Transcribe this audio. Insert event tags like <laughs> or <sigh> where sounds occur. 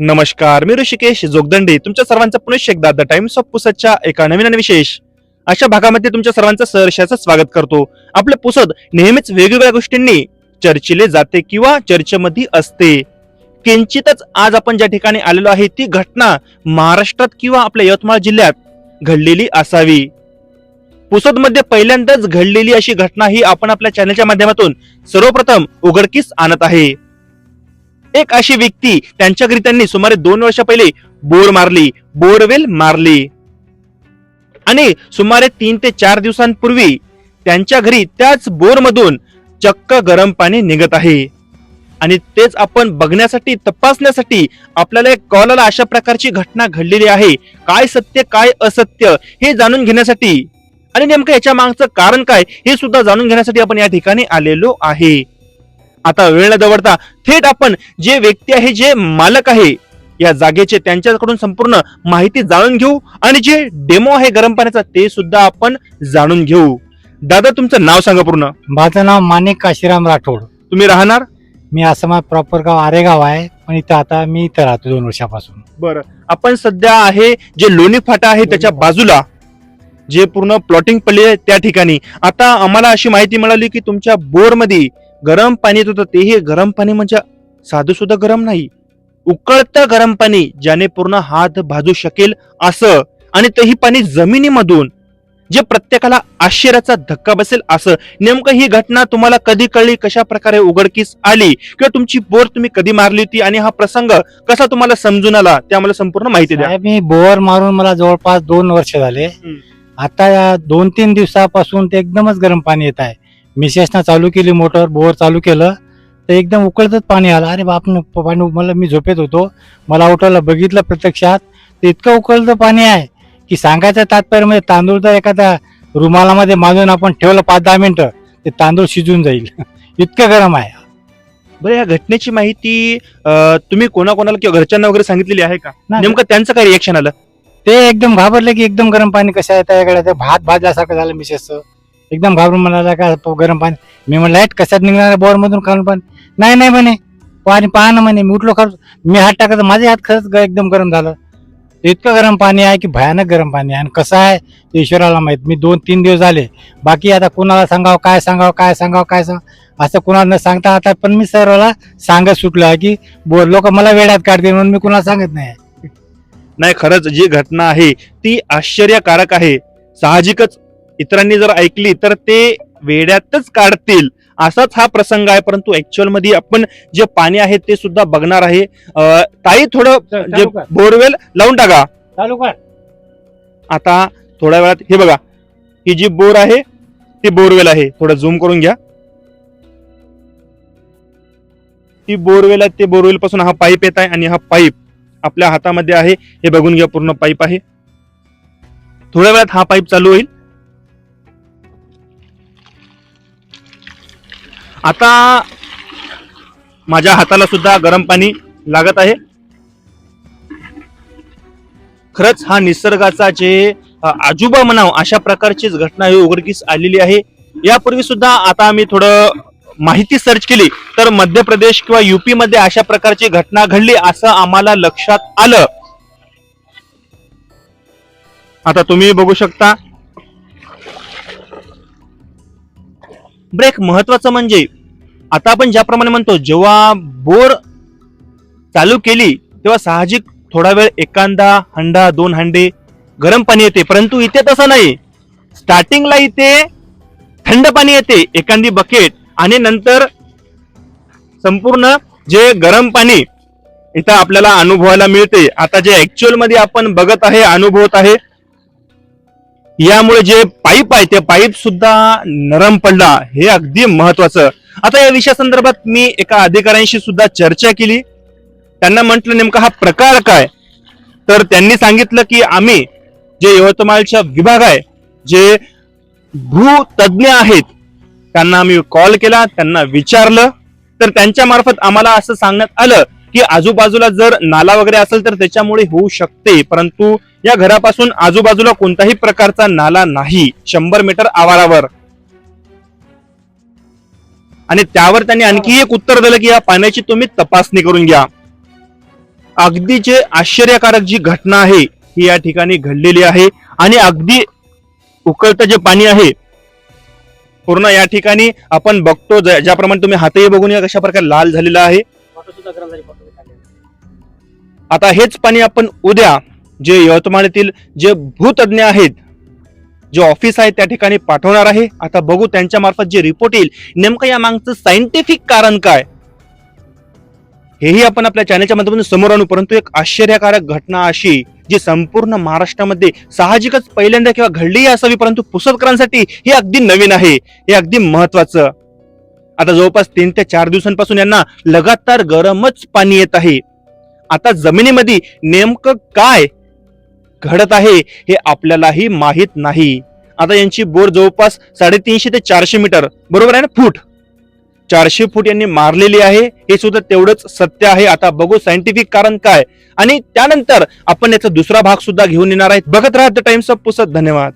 नमस्कार मी ऋषिकेश जोगदंडे. तुमच्या सर्वांचं पुनश्च एकदा द टाइम्स ऑफ पुसदच्या एका नवीन आणि विशेष अशा भागामध्ये तुमच्या सर्वांचं सहर्षाचं स्वागत करतो. आपलं पुसद नेहमीच वेगवेगळ्या गोष्टींनी चर्चिले जाते किंवा चर्चेमध्ये असते. किंचितच आज आपण ज्या ठिकाणी आलेलो आहे ती घटना महाराष्ट्रात किंवा आपल्या यवतमाळ जिल्ह्यात घडलेली असावी. पुसदमध्ये पहिल्यांदाच घडलेली अशी घटना ही आपण आपल्या चॅनलच्या माध्यमातून सर्वप्रथम उघडकीस आणत आहे. एक अशी व्यक्ती त्यांच्या घरी त्यांनी सुमारे दोन वर्ष पहिले बोर मारली बोरवेल मारली. आणि सुमारे तीन ते चार दिवसांपूर्वी त्यांच्या घरी त्याच बोर मधून चक्क गरम पाणी निघत आहे. आणि तेच आपण बघण्यासाठी तपासण्यासाठी आपल्याला एक कॉलला अशा प्रकारची घटना घडलेली आहे. काय सत्य काय असत्य हे जाणून घेण्यासाठी. आणि नेमकं याच्या मागचं कारण काय हे सुद्धा जाणून घेण्यासाठी आपण या ठिकाणी आलेलो आहे. आता वेळ न दवडता थेट आपण जे व्यक्ती आहे जे मालक आहे या जागेचे त्यांच्याकडून संपूर्ण माहिती जाणून घेऊ आणि जे डेमो आहे गरम पाण्याचा ते सुद्धा आपण जाणून घेऊ. दादा तुमचं नाव सांगा पूर्ण. माझं नाव माणिक काशीराम राठोड. तुम्ही राहणार? मी असं माझं प्रॉपर गाव आरेगाव आहे पण इथं आता मी इथं राहतो दोन वर्षापासून. बरं. आपण सध्या आहे जे लोणी फाटा आहे त्याच्या बाजूला जे पूर्ण प्लॉटिंग पडले आहे त्या ठिकाणी. आता आम्हाला अशी माहिती मिळाली की तुमच्या बोरमध्ये गरम पाणी येत होतं तेही गरम पाणी म्हणजे साधं सुद्धा गरम नाही. उकळतं गरम पाणी ज्याने पूर्ण हात भाजू शकेल असं. आणि तेही पाणी जमिनीमधून. जे प्रत्येकाला आश्चर्याचा धक्का बसेल असं. नेमकं ही घटना तुम्हाला कधी कळली? कशा प्रकारे उघडकीस आली? किंवा तुमची बोर तुम्ही कधी मारली होती? आणि हा प्रसंग कसा तुम्हाला समजून आला? ते आम्हाला संपूर्ण माहिती द्या. साहेब, मी बोर मारून मला जवळपास दोन वर्ष झाले. हम्म. आता या दोन तीन दिवसापासून ते एकदमच गरम पाणी येत आहे. मिसेसनं चालू केली मोटर बोर चालू केलं. तर एकदम उकळतच पाणी आलं. अरे बाप पाणी मला मी झोपेत होतो. मला उठवलं बघितलं प्रत्यक्षात. ते इतकं उकळतं पाणी आहे की सांगायचं तात्पर्य म्हणजे तांदूळ जर एखाद्या रुमालामध्ये माजून आपण ठेवलं पाच दहा मिनिटं ते तांदूळ शिजून जाईल. <laughs> इतकं गरम आहे. बरं या घटनेची माहिती तुम्ही कोणाकोणाला किंवा घरच्यांना वगैरे सांगितलेली आहे का. नेमकं त्यांचं काय रिएक्शन आलं? ते एकदम घाबरले की एकदम गरम पाणी कसं आहे त्याकडे ते भात भाजल्यासारखं झालं मिसेस एकदम घाबरून म्हणाला का प- गरम पाणी. मी म्हणलं लाइट कशात निघणार बोर मधून खाऊन पाणी? नाही नाही म्हणे. पाणी पहा ना म्हणे. मी उठलो खरं मी हात टाकत माझे हात खरंच ग- एकदम गरम झालं. इतकं गरम पाणी आहे की भयानक गरम पाणी आहे. आणि कसं आहे ते ईश्वराला माहीत. मी दोन तीन दिवस झाले. बाकी आता कुणाला सांगावं काय सांगावं काय सांगावं काय सांग असं कुणाला न सांगता आता पण मी सर्वाला सांगत सुटलो आहे की बोर लोक मला वेळात काढतील म्हणून मी कुणाला सांगत नाही. नाही खरंच जी घटना आहे ती आश्चर्यकारक आहे. साहजिकच इतरांनी जर ऐकली तर ते वेड्यातच काढतील. असाच हा प्रसंग आहे परंतु ऍक्च्युअलमध्ये आपण जे पाणी आहे ते सुद्धा बघणार आहे. ताई थोडं जे. बोरवेल लावून टाका. चालू कर. आता थोड्या वेळात हे बघा ही जी बोर आहे ती बोरवेल आहे. थोडं झूम करून घ्या. ती बोरवेल आहे ते बोरवेल पासून हा पाईप येत आहे आणि हा पाईप आपल्या हातामध्ये आहे. हे बघून घ्या पूर्ण पाईप आहे. थोड्या वेळात हा पाईप चालू होईल. आता माझ्या हाताला सुद्धा गरम पाणी लागत आहे. खरंच हा निसर्गाचा जे आजोबा म्हणाव अशा प्रकारचीच घटना ही उघडकीस आलेली आहे. यापूर्वी सुद्धा आता आम्ही थोडं माहिती सर्च केली तर मध्य प्रदेश किंवा युपी मध्ये अशा प्रकारची घटना घडली असं आम्हाला लक्षात आलं. आता तुम्ही बघू शकता ब्रेक महत्वाचं म्हणजे आता आपण ज्याप्रमाणे म्हणतो जेव्हा बोर चालू केली तेव्हा साहजिक थोडा वेळ एखादा हंडा दोन हंडे गरम पाणी येते परंतु इथे तसं नाही. स्टार्टिंगला इथे थंड पाणी येते एखादी बकेट आणि नंतर संपूर्ण जे गरम पाणी इथं आपल्याला अनुभवायला मिळते. आता जे ऍक्च्युअलमध्ये आपण बघत आहे अनुभवत आहे यामुळे जे पाईप आहे ते पाईप सुद्धा नरम पडला. हे अगदी महत्वाचं. आता या विषयासंदर्भात मी एका अधिकाऱ्यांशी सुद्धा चर्चा केली. त्यांना म्हटलं नेमका हा प्रकार काय? तर त्यांनी सांगितलं की आम्ही जे यवतमाळच्या विभाग आहे जे भूतज्ञ आहेत त्यांना आम्ही कॉल केला त्यांना विचारलं. तर त्यांच्या मार्फत आम्हाला असं सांगण्यात आलं की आजूबाजूला जर नाला वगैरे असेल तर त्याच्यामुळे होऊ शकते परंतु या घरापासून आजूबाजूला कोणताही प्रकारचा नाला नाही. शंभर मीटर आवारावर. आणि त्यावर त्यांनी आणखी एक उत्तर दिलं की या पाण्याची तुम्ही तपासणी करून घ्या. अगदी जे आश्चर्यकारक जी घटना आहे ही या ठिकाणी घडलेली आहे. आणि अगदी उकळतं जे पाणी आहे पूर्ण या ठिकाणी आपण बघतो ज्याप्रमाणे तुम्ही हातही बघून या कशा प्रकारे लाल झालेला आहे. आता हेच पाणी आपण उद्या जे यवतमाळ येथील जे भूतज्ञ आहेत जे ऑफिस आहे त्या ठिकाणी पाठवणार आहे. आता बघू त्यांच्या मार्फत जे रिपोर्ट येईल नेमकं या मागचं सायंटिफिक कारण काय? हेही आपण आपल्या चॅनलच्या माध्यमातून समोर आणू. परंतु एक आश्चर्यकारक घटना अशी जी संपूर्ण महाराष्ट्रामध्ये साहजिकच पहिल्यांदा किंवा घडलीही असावी परंतु पुसदकरांसाठी हे अगदी नवीन आहे. हे अगदी महत्वाचं. आता जवळपास तीन ते चार दिवसांपासून यांना लगातार गरमच पाणी येत आहे. आता जमिनीमध्ये नेमकं काय घडत आहे हे आपल्यालाही माहीत नाही. आता यांची बोर जवळपास साडेतीनशे ते चारशे मीटर बरोबर आहे ना फूट. चारशे फूट यांनी मारलेली आहे हे सुद्धा तेवढंच सत्य आहे. आता बघू सायंटिफिक कारण काय. आणि त्यानंतर आपण याचा दुसरा भाग सुद्धा घेऊन येणार आहेत. बघत राहा द टाइम्स ऑफ पुसत. धन्यवाद.